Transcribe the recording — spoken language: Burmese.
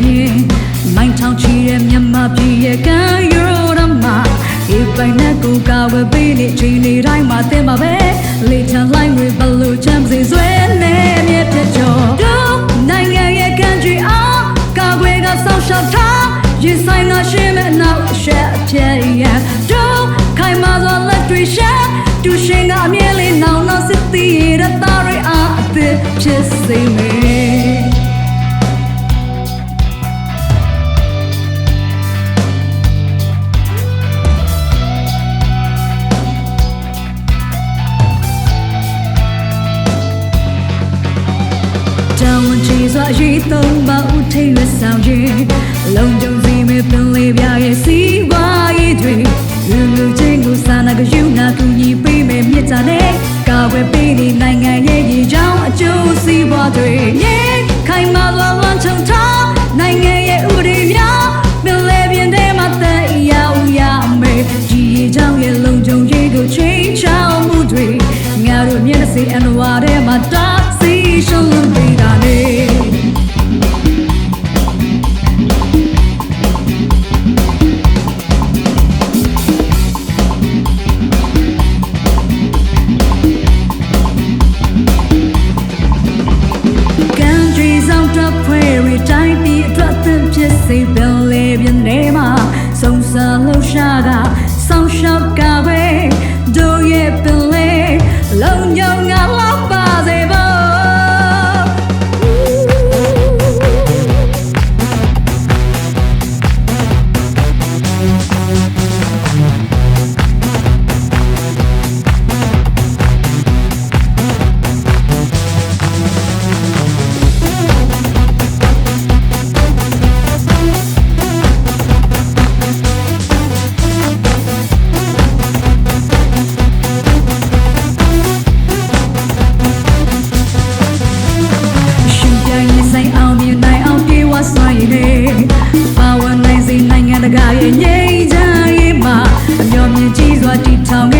ရမြေမိုင်းထောင်ချီရဲ့မြန်မာပြည်ရဲ့ကံရိုးရမဒီပိုင်နဲ့ကိုကဝယ်ပေးနေချိန်နေတိုင်းမှာတင်ပါပဲလေချန်လိုက်တွေဘလို့ချမ်းစီဆွဲနေမြဲဖြစ်ကြောတို့နိုင်ငံရဲ့ကံကြည်အောင်ကာကွယ်ကဆောက်ရှောက်ထားရင်ဆိုင်ကရှင်းမဲ့နောက်အရှက်အပြည့်ရတို့ခိုင်မာစွာလက်တွေရှာတူရှင်ကအမြဲလေးနောင်နောက်စစ်တီးရတဲ့တွေအားအသစ်ဖြစ်စေမယ် တောင်းဝန်ချီစွာရှိသုံးပါဦးထိပ်ရဆောင်ခြင်းလုံကြုံစီမဲ့ပင်လေးပြရဲ့စီဝါရေးတွေလူလူချင်းကိုစာနာကယူနာကူညီပေးမဲ့မြစ်တာနဲ့ကာဝယ်ပေးနေနိုင်ငံရဲ့ရည်ကြောင်းအကျိုးစီးပွားတွေငြိမ်းခိုင်မာစွာလွန်ချုံထားနိုင်ငံရဲ့ဥပဒေများပင်လေးပြင်းထဲမှာတန်ရောက်ရမယ်ဒီရည်ကြောင်းရဲ့လုံခြုံရေးကိုချိန်ချောင်းမှုတွေငါတို့မျက်နှာစိအန်ဝါထဲမှာတာ စီရှုံးလို့ပေးတာ ကားရဲ့ငြိမ်းချမ်းရေးမှာအမျှော်မြင်ကြီးစွာတည်ထောင်ခဲ့